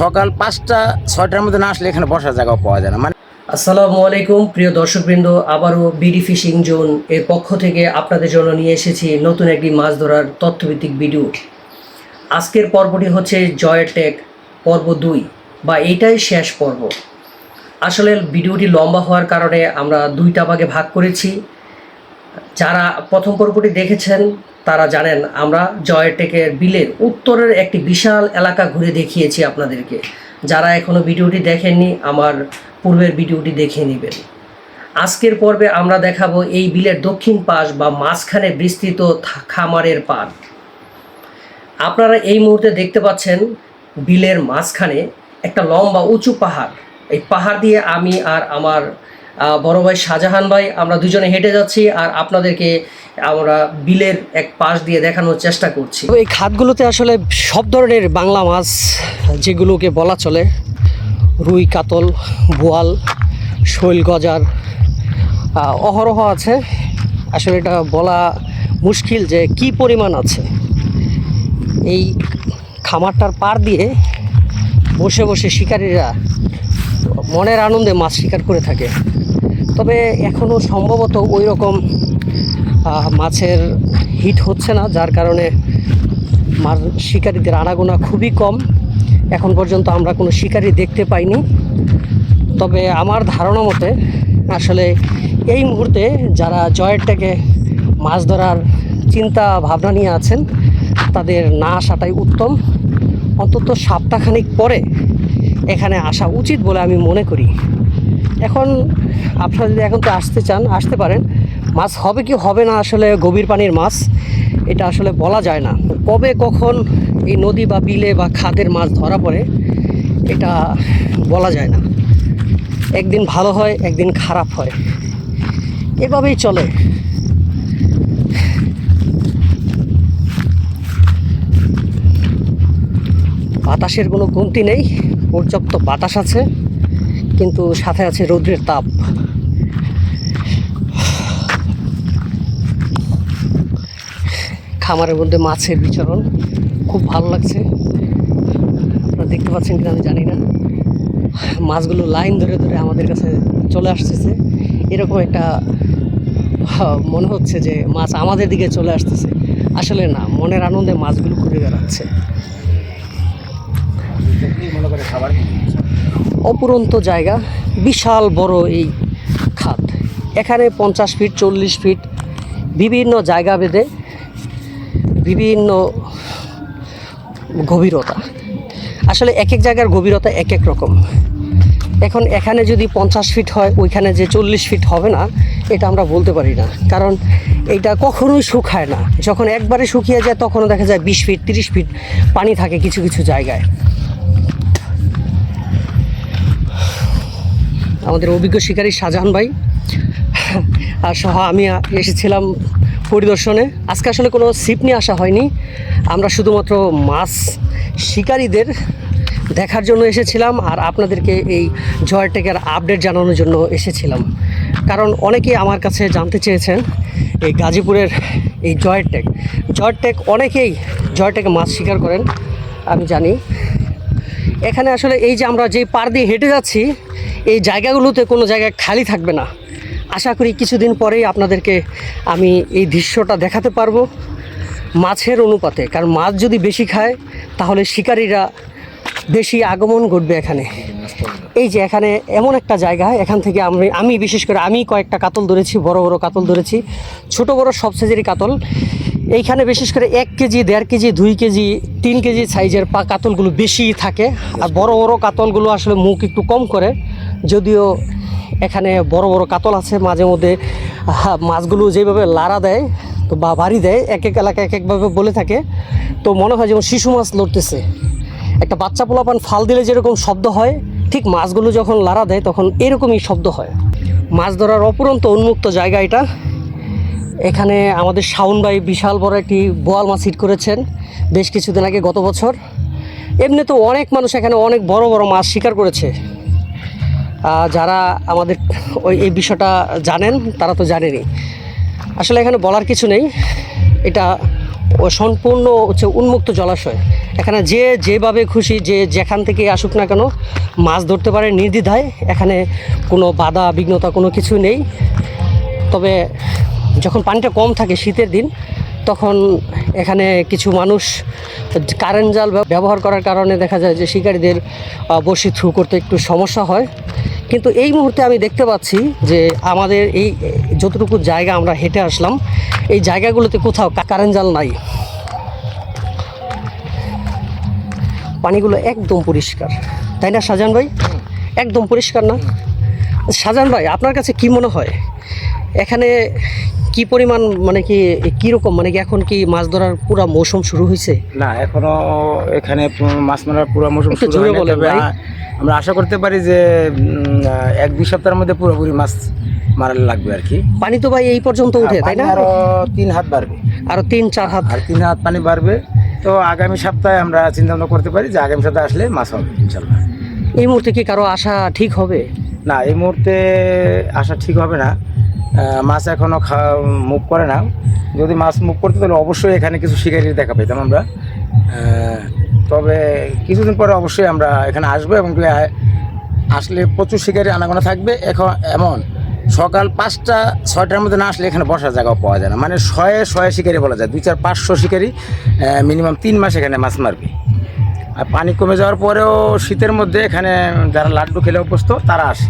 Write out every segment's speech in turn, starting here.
সকাল পাঁচটা, ছয়টার মধ্যে না আসলে এখানে বসার জায়গা পাওয়া যায় না। মানে আসসালামু আলাইকুম, প্রিয় দর্শকবৃন্দ, আবারও বিডি ফিশিং জোন এর পক্ষ থেকে আপনাদের জন্য নিয়ে এসেছি নতুন একটি মাছ ধরার তথ্যভিত্তিক ভিডিও। আজকের পর্বটি হচ্ছে জয়ের টেক পর্ব দুই, বা এইটাই শেষ পর্ব। আসলে ভিডিওটি লম্বা হওয়ার কারণে আমরা দুইটা ভাগে ভাগ করেছি। যারা প্রথম পর্বটি দেখেছেন, তারা জানেন, আমরা জয়ের টেকের বিলের উত্তরের একটি বিশাল এলাকা ঘুরে দেখিয়েছি আপনাদেরকে। যারা এখনও ভিডিওটি দেখেননি, আমার পূর্বের ভিডিওটি দেখে নেবেন। আজকের পর্বে আমরা দেখাবো এই বিলের দক্ষিণ পাশ বা মাঝখানে বিস্তৃত খামারের পাড়। আপনারা এই মুহূর্তে দেখতে পাচ্ছেন, বিলের মাঝখানে একটা লম্বা উঁচু পাহাড়। এই পাহাড় দিয়ে আমি আর আমার বড় ভাই শাহজাহান ভাই, আমরা দুজনে হেঁটে যাচ্ছি আর আপনাদেরকে আমরা বিলের এক পাশ দিয়ে দেখানোর চেষ্টা করছি। এই খাতগুলোতে আসলে সব ধরনের বাংলা মাছ যেগুলোকে বলা চলে, রুই, কাতল, বোয়াল, শৈল গজার অহরহ আছে। আসলে এটা বলা মুশকিল যে কি পরিমাণ আছে। এই খামারটার পার দিয়ে বসে বসে শিকারীরা মনের আনন্দে মাছ শিকার করে থাকে। তবে এখনও সম্ভবত ওই রকম মাছের হিট হচ্ছে না, যার কারণে মাছ শিকারীদের আনাগোনা খুবই কম। এখন পর্যন্ত আমরা কোনো শিকারী দেখতে পাইনি। তবে আমার ধারণা মতে আসলে এই মুহূর্তে যারা জয়েরটাকে মাছ ধরার চিন্তা ভাবনা নিয়ে আছেন, তাদের না আসাটাই উত্তম। অন্তত সপ্তাহখানিক পরে এখানে আসা উচিত বলে আমি মনে করি। এখন আপনারা যদি এখন তো আসতে চান, আসতে পারেন। মাছ হবে কি হবে না আসলে গভীর পানির মাছ, এটা আসলে বলা যায় না। কবে কখন এই নদী বা বিলে বা খাদের মাছ ধরা পড়ে, এটা বলা যায় না। একদিন ভালো হয়, একদিন খারাপ হয়। এভাবেই চলে। বাতাসের কোনো কমতি নেই, পর্যাপ্ত বাতাস আছে, কিন্তু সাথে আছে রৌদ্রের তাপ। খামারের মধ্যে মাছের বিচরণ খুব ভালো লাগছে। আপনারা দেখতে পাচ্ছেন কিনা আমি জানি না। মাছগুলো লাইন ধরে ধরে আমাদের কাছে চলে আসতেছে। এরকম একটা মনে হচ্ছে যে মাছ আমাদের দিকে চলে আসতেছে। আসলে না, মনের আনন্দে মাছগুলো ঘুরে বেড়াচ্ছে। অপুরন্ত জায়গা, বিশাল বড় এই খাত। এখানে পঞ্চাশ ফিট, চল্লিশ ফিট বিভিন্ন জায়গা বেঁধে বিভিন্ন গভীরতা। আসলে এক এক জায়গার গভীরতা এক এক রকম। এখন এখানে যদি পঞ্চাশ ফিট হয়, ওইখানে যে চল্লিশ ফিট হবে না, এটা আমরা বলতে পারি না। কারণ এটা কখনোই শুকায় না। যখন একবারে শুকিয়ে যায়, তখনও দেখা যায় বিশ ফিট, তিরিশ ফিট পানি থাকে কিছু কিছু জায়গায়। আমাদের অভিজ্ঞ শিকারী শাহজাহান ভাই। আর সহ আমি এসেছিলাম পরিদর্শনে। আজকে আসলে কোনো সিপ নিয়ে আসা হয়নি। আমরা শুধুমাত্র মাছ শিকারীদের দেখার জন্য এসেছিলাম আর আপনাদেরকে এই জয়টেকের আপডেট জানানোর জন্য এসেছিলাম। কারণ অনেকেই আমার কাছে জানতে চেয়েছেন এই গাজীপুরের এই জয়টেক। জয়টেক অনেকেই জয়টেকে মাছ শিকার করেন, আমি জানি। এখানে আসলে এই যে আমরা যে পার দিয়ে হেঁটে যাচ্ছি, এই জায়গাগুলোতে কোনো জায়গায় খালি থাকবে না। আশা করি কিছুদিন পরেই আপনাদেরকে আমি এই দৃশ্যটা দেখাতে পারব মাছের অনুপাতে। কারণ মাছ যদি বেশি খায়, তাহলে শিকারীরা বেশি আগমন ঘটবে এখানে। এই যে এখানে এমন একটা জায়গা, এখান থেকে আমি আমি বিশেষ করে আমি কয়েকটা কাতল ধরেছি, বড় বড় কাতল ধরেছি। ছোট বড় সব সাইজেরই কাতল। এইখানে বিশেষ করে এক কেজি, দেড় কেজি, দুই কেজি, তিন কেজি সাইজের পা কাতলগুলো বেশি থাকে। আর বড় বড় কাতলগুলো আসলে মুখ একটু কম করে। যদিও এখানে বড় বড় কাতল আছে, মাঝে মধ্যে মাছগুলো যেভাবে লাড়া দেয় তো বা বাড়ি দেয়, এক এক এলাকায় এক একভাবে বলে থাকে। তো মনে হয় যেমন শিশু মাছ লড়তেছে। একটা বাচ্চা পোলাপান ফাল দিলে যেরকম শব্দ হয়, ঠিক মাছগুলো যখন লাড়া দেয় তখন এরকমই শব্দ হয়। মাছ ধরার অপুরন্ত উন্মুক্ত জায়গা এটা। এখানে আমাদের শাওন ভাই বিশাল বড় একটি বোয়াল মাছ হিট করেছেন বেশ কিছুদিন আগে গত বছর। এমনি তো অনেক মানুষ এখানে অনেক বড় বড় মাছ শিকার করেছে। যারা আমাদের ওই, এই বিষয়টা জানেন, তারা তো জানেনই আসলে এখানে বলার কিছু নেই। এটা সম্পূর্ণ হচ্ছে উন্মুক্ত জলাশয়। এখানে যে যেভাবে খুশি, যে যেখান থেকে আসুক না কেন, মাছ ধরতে পারে নির্দ্বিধায়। এখানে কোনো বাধা, বিঘ্নতা কোনো কিছু নেই। তবে যখন পানিটা কম থাকে শীতের দিন, তখন এখানে কিছু মানুষ কারেন্ট জাল ব্যবহার করার কারণে দেখা যায় যে শিকারীদের বড়শি থ্রু করতে একটু সমস্যা হয়। কিন্তু এই মুহূর্তে আমি দেখতে পাচ্ছি যে আমাদের এই, যতটুকু জায়গা আমরা হেঁটে আসলাম, এই জায়গাগুলোতে কোথাও কারেন্ট জাল নাই। পানিগুলো একদম পরিষ্কার। তাই না শাহজাহান ভাই? একদম পরিষ্কার না? শাহজাহান ভাই, আপনার কাছে কি মনে হয়? এখানে কি পরিমাণ মানে কি কীরকম মানে কি এখন কি মাছ ধরার পুরো মৌসুম শুরু হয়েছে? না এখনও এখানে মাছ মারার পুরো মৌসুম শুরু হয়নি, তবে আমরা আশা করতে পারি যে এক দুই সপ্তাহের মধ্যে পুরোপুরি মাছ মারা লাগবে আর কি। পানি তো ভাই এই পর্যন্ত উঠে তাই না? আরও তিন হাত বাড়বে। আরও তিন চার হাত। আর তিন হাত পানি বাড়বে। তো আগামী সপ্তাহে আমরা চিন্তা ভাবনা করতে পারি যে আগামী সপ্তাহে আসলে মাছ হবে ইনশাল্লাহ এই মুহূর্তে কি কারও আশা ঠিক হবে? না এই মুহূর্তে আশা ঠিক হবে না। মাছ এখনও মুভ করে না। যদি মাছ মুভ করতে, তাহলে অবশ্যই এখানে কিছু শিকারি দেখা পেতাম আমরা। তবে কিছুদিন পরে অবশ্যই আমরা এখানে আসব এবং আসলে প্রচুর শিকারি আনাগোনা থাকবে। এখন এমন, সকাল পাঁচটা, ছয়টার মধ্যে না আসলে এখানে বসার জায়গাও পাওয়া যায় না। মানে শয়ে শয়ে শিকারি বলা যায়। দুই চার পাঁচশো শিকারি মিনিমাম তিন মাস এখানে মাছ মারবে। আর পানি কমে যাওয়ার পরেও শীতের মধ্যে এখানে যারা লাড্ডু খেলে অভ্যস্ত, তারা আসে।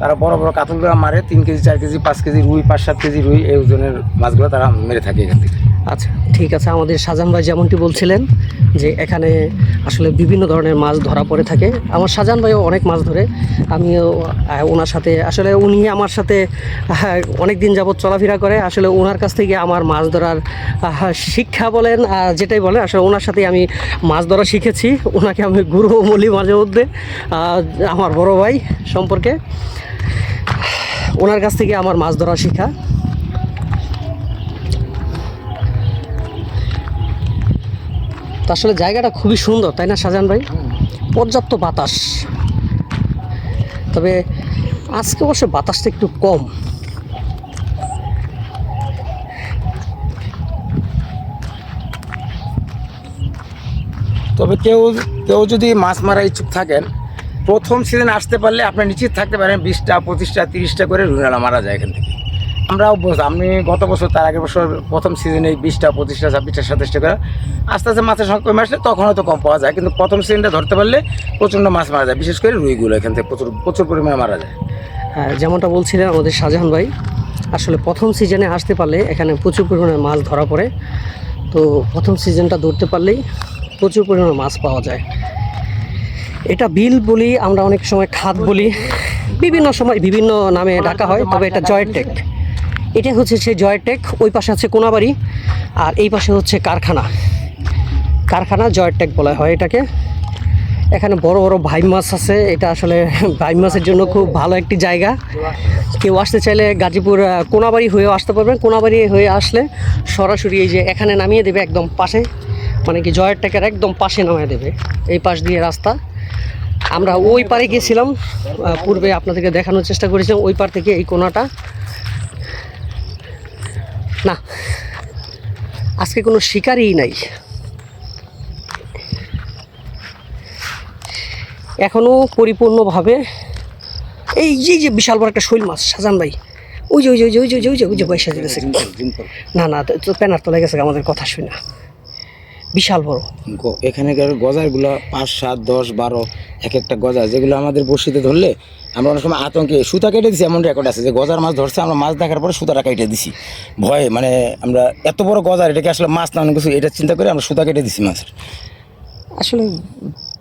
তারা বড় বড় কাতলগুলো মারে, তিন কেজি, চার কেজি, পাঁচ কেজি রুই, পাঁচ, সাত কেজি রুই, এই ওজনের মাছগুলো তারা মেরে থাকে এখান থেকে। আচ্ছা ঠিক আছে। আমাদের শাহজাহান ভাই যেমনটি বলছিলেন যে এখানে আসলে বিভিন্ন ধরনের মাছ ধরা পড়ে থাকে। আমার শাহজাহান ভাইও অনেক মাছ ধরে। আমিও ওনার সাথে, আসলে উনি আমার সাথে অনেক দিন যাবৎ চলাফেরা করে। আসলে ওনার কাছ থেকে আমার মাছ ধরার শিক্ষা বলেন আর যেটাই বলেন, আসলে ওনার সাথে আমি মাছ ধরা শিখেছি। ওনাকে আমি গুরু বলি মাঝে মধ্যে আমার বড় ভাই সম্পর্কে। ওনার কাছ থেকে আমার মাছ ধরা শিখা তো আসলে জায়গাটা খুবই সুন্দর তাই না শাহজাহান ভাই? পর্যাপ্ত বাতাস। তবে আজকে অবশ্য বাতাসটা একটু কম। তবে কেউ কেউ যদি মাছ মারা ইচ্ছুক থাকেন প্রথম সিজন আসতে পারলে আপনি নিশ্চিত থাকতে পারেন বিশটা পঁচিশটা তিরিশটা করে রুনালা মারা যায় এখান থেকে। আমরাও আমি গত বছর তার আগের বছর প্রথম সিজনে বিশটা পঁচিশটা ছাব্বিশটা সাতাশটা করে আস্তে আস্তে মাছের সংখ্যা কমে আসলে তখন হয়তো কম পাওয়া যায়। কিন্তু প্রথম সিজনটা ধরতে পারলে প্রচণ্ড মাছ মারা যায় বিশেষ করে রুইগুলো এখান থেকে প্রচুর প্রচুর পরিমাণে মারা যায়। হ্যাঁ, যেমনটা বলছিলেন আমাদের শাহজাহান ভাই আসলে প্রথম সিজনে আসতে পারলে এখানে প্রচুর পরিমাণে মাছ ধরা পড়ে। তো প্রথম সিজনটা ধরতে পারলেই প্রচুর পরিমাণে মাছ পাওয়া যায়। এটা বিল বলি আমরা অনেক সময় খাত বলি বিভিন্ন সময় বিভিন্ন নামে ডাকা হয় তবে এটা জয়ের টেক। এটা হচ্ছে সে জয়টেক ওই পাশে আছে কোনাবাড়ি, আর এই পাশে হচ্ছে কারখানা। কারখানা জয়ের টেক বলা হয় এটাকে। এখানে বড় বড় ভাই মাছ আছে, এটা আসলে ভাই মাছের জন্য খুব ভালো একটি জায়গা। কেউ আসতে চাইলে গাজীপুর কোনাবাড়ি হয়েও আসতে পারবেন। কোনাবাড়ি হয়ে আসলে সরাসরি এই যে এখানে নামিয়ে দেবে একদম পাশে মানে কি জয়ের টেকের একদম পাশে নামিয়ে দেবে, এই পাশ দিয়ে রাস্তা। আমরা ওই পারে গিয়েছিলাম পূর্বে আপনাদেরকে দেখানোর চেষ্টা করেছিলাম, ওই পার থেকে এই কোনাটা। না আজকে কোনো শিকারই নাই এখনও পরিপূর্ণভাবে এই যে যে বিশাল বড় একটা শৈল মাছ সাজান ভাই ওই যে ওই যে ওই যে ওই যে ওই যে ওই যে না না তো প্যানার তো লেগেছে আমাদের কথা শুনে বিশাল বড়। এখানকার গজারগুলো পাঁচ সাত দশ বারো এক একটা গজা যেগুলো আমাদের বসিতে ধরলে আমরা অনেক সময় আতঙ্কে সুতা কেটে দিছি এমন রেকর্ড আছে যে গজার মাছ ধরছে আমরা মাছ দেখার পরে সুতাটা কেটে দিছি। ভয়ে মানে আমরা এত বড় গজার এটাকে আসলে মাছ না অনেক কিছু এটা চিন্তা করে আমরা সুতা কেটে দিছি মাছের। আসলে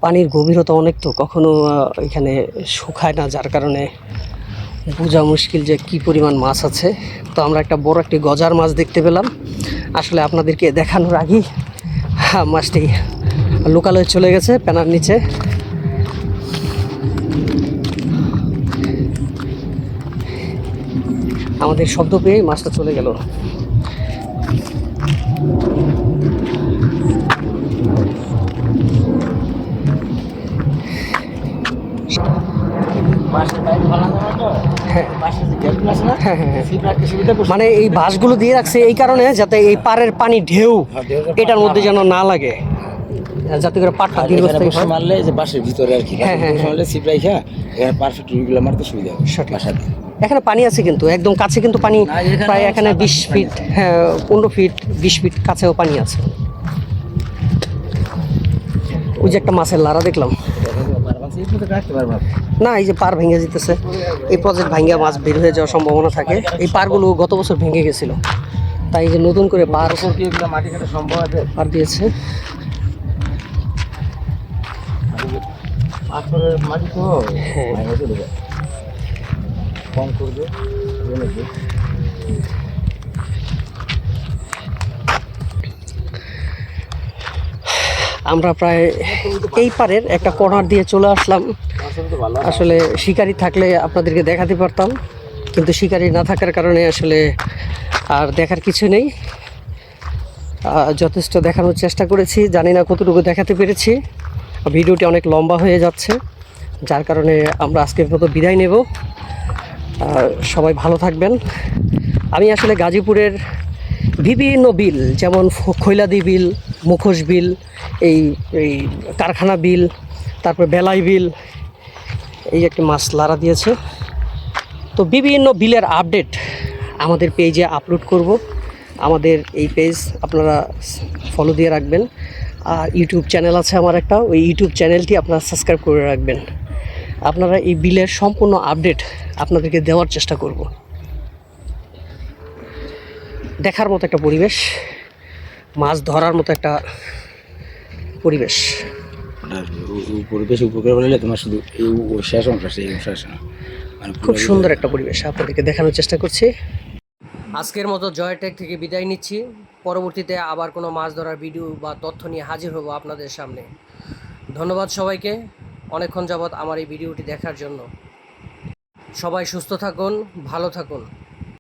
পানির গভীরতা অনেক তো কখনো এখানে শুকায় না যার কারণে বোঝা মুশকিল যে কি পরিমাণ মাছ আছে। তো আমরা একটা বড় একটি গজার মাছ দেখতে পেলাম। আসলে আপনাদেরকে দেখানোর আগেই হ্যাঁ, মাছটি লোকালয়ে চলে গেছে প্যানার নিচে। আমাদের শব্দ পেয়ে মাছটা চলে গেল। বাঁশের মানে এই বাঁশগুলো দিয়ে রাখছে এই কারণে যাতে এই পাড়ের পানি ঢেউ হ্যাঁ, এটার মধ্যে যেন না লাগে। যাতে করে পাটটা দীর্ঘস্থায়ী হয়। মারলে যে বাঁশের ভিতরে আর কি হ্যাঁ, হ্যাঁ, মারলে সিপ রাখা এখানে পারফেক্ট রুইগুলো মারতে সুবিধা হবে সঠিক। এখানে পানি আছে কিন্তু একদম কাছে কিন্তু পানি প্রায় এখানে বিশ ফিট ফিট হ্যাঁ পনেরো ফিট বিশ ফিট কাছেও পানি আছে। ওই যে একটা মাছের লারা দেখলাম। রাখতে পারব। না এই যে পার ভেঙে যেতেছে এই প্রজেক্ট ভাঙ্গা মাছ বের হয়ে যাওয়ার সম্ভাবনা থাকে। এই পারগুলো গত বছর ভেঙে গেছিল। তাই যে নতুন করে পার মাটি কাটা সম্ভব আছে? পার দিয়েছে। মাটি তো হ্যাঁ। কম করবে আমরা প্রায় এই পারের একটা কর্নার দিয়ে চলে আসলাম। আসলে শিকারি থাকলে আপনাদেরকে দেখাতে পারতাম, কিন্তু শিকারি না থাকার কারণে আসলে আর দেখার কিছু নেই। যথেষ্ট দেখানোর চেষ্টা করেছি, জানি না কতটুকু দেখাতে পেরেছি। ভিডিওটি অনেক লম্বা হয়ে যাচ্ছে, যার কারণে আমরা আজকের মতো বিদায় নেব। সবাই ভালো থাকবেন। আমি আসলে গাজীপুরের বিভিন্ন বিল, যেমন খৈলাদি বিল, মুখোশ বিল, এই এই কারখানা বিল, তারপর বেলাই বিল, এই একটি মাছ লারা দিয়েছে। তো বিভিন্ন বিলের আপডেট আমাদের পেজে আপলোড করব। আমাদের এই পেজ আপনারা ফলো দিয়ে রাখবেন। আর ইউটিউব চ্যানেল আছে আমার একটা, ওই ইউটিউব চ্যানেলটি আপনারা সাবস্ক্রাইব করে রাখবেন। আপনারা এই বিলের সম্পূর্ণ আপডেট আপনাদেরকে দেওয়ার চেষ্টা করব। দেখার মতো একটা পরিবেশ মাছ ধরার মতো একটা পরিবেশ। পরিবেশ উপকার তোমার শুধু শেষ অংশ আছে, অংশ না। মানে খুব সুন্দর একটা পরিবেশ আপনাদেরকে দেখানোর চেষ্টা করছি। আজকের মতো জয়টেক থেকে বিদায় নিচ্ছি। পরবর্তীতে আবার কোনো মাছ ধরার ভিডিও বা তথ্য নিয়ে হাজির হব আপনাদের সামনে। ধন্যবাদ সবাইকে অনেকক্ষণ যাবৎ আমার এই ভিডিওটি দেখার জন্য। সবাই সুস্থ থাকুন ভালো থাকুন।